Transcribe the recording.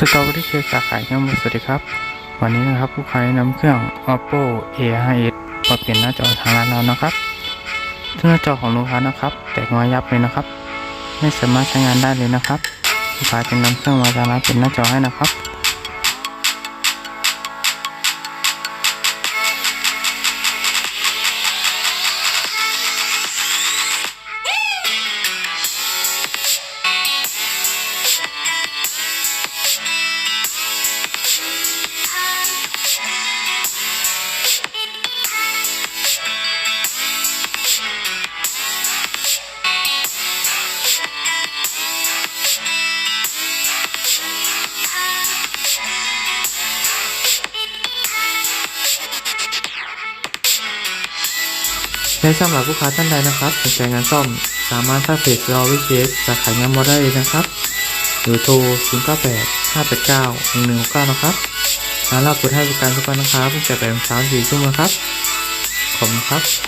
สตรอเบอรี่เค้กสาขาย่อมสวัสดีครับ วันนี้นะครับผู้ขายนำเครื่อง oppo a5s มาเปลี่ยนหน้าจอทางร้านเรานะครับซึ่งหน้าจอของลูกค้านะครับ แตกงอยับเลยนะครับ ไม่สามารถใช้งานได้เลยนะครับลูกค้าจึงนำเครื่องมาทางร้านเปลี่ยนหน้าจอให้นะครับ และสำหรับลูกค้าท่านใดนะครับสนใจงานซ่อม สามารถทักเพจเราวิเชสสาขายงานมอได้เลยนะครับหรือโทร 0 9 8 5 8 9 1 1 9นะครับร้านเราเปิดให้บริการทุกวันนะครับตั้งแต่8โมงเช้าถึง4ทุ่มนะครับ ขอบคุณครับ